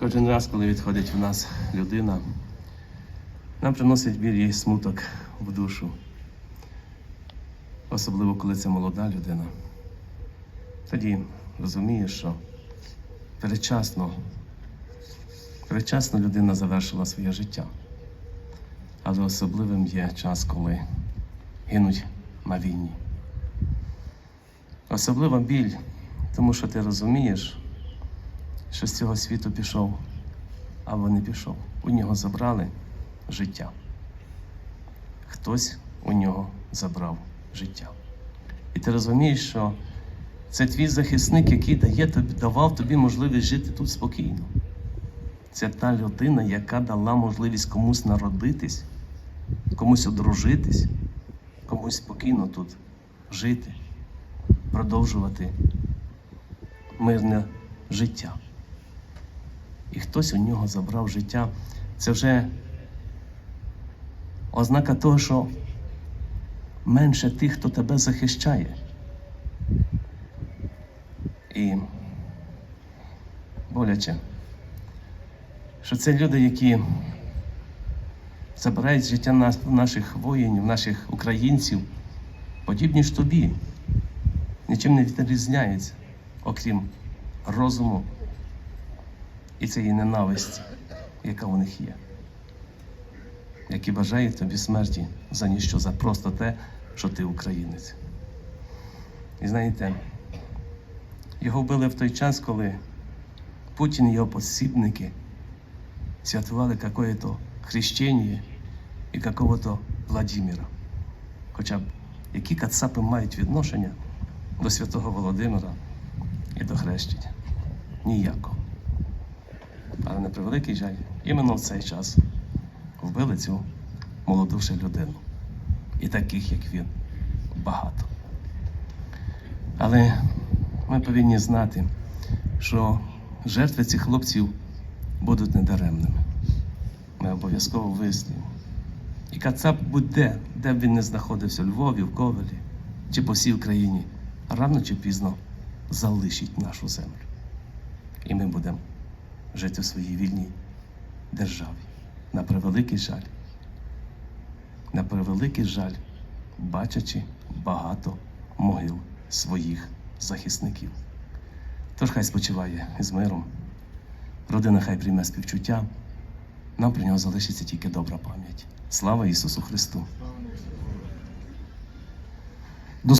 Кожен раз, коли відходить в нас людина, нам приносить біль і смуток в душу. Особливо, коли це молода людина. Тоді розумієш, що передчасно, передчасно людина завершила своє життя. Але особливим є час, коли гинуть на війні. Особлива біль, тому що ти розумієш, що з цього світу пішов, або не пішов. У нього забрали життя. Хтось у нього забрав життя. І ти розумієш, що це твій захисник, який дає давав тобі можливість жити тут спокійно. Це та людина, яка дала можливість комусь народитись, комусь одружитись, комусь спокійно тут жити, продовжувати мирне життя. І хтось у нього забрав життя. Це вже ознака того, що менше тих, хто тебе захищає. І боляче, що це люди, які забирають життя наших воїнів, наших українців, подібні ж тобі, нічим не відрізняються, окрім розуму і цієї ненависті, яка у них є, які бажають тобі смерті за ніщо, за просто те, що ти українець. І знаєте, його вбили в той час, коли Путін і його посібники святкували какое-то хрещення і какого-то Владимира. Хоча б які кацапи мають відношення до святого Володимира і до хрещення? Ніякого. На превеликий жаль, іменно в цей час вбили цю молоду людину. І таких, як він, багато. Але ми повинні знати, що жертви цих хлопців будуть недаремними. Ми обов'язково вияснюємо. І Кацап будь-де, де б він не знаходився, у Львові, в Ковелі чи по всій Україні, рано чи пізно залишить нашу землю. І ми будемо жити в своїй вільній державі. На превеликий жаль. На превеликий жаль, бачачи багато могил своїх захисників. Тож хай спочиває з миром. Родина хай прийме співчуття. Нам про нього залишиться тільки добра пам'ять. Слава Ісусу Христу!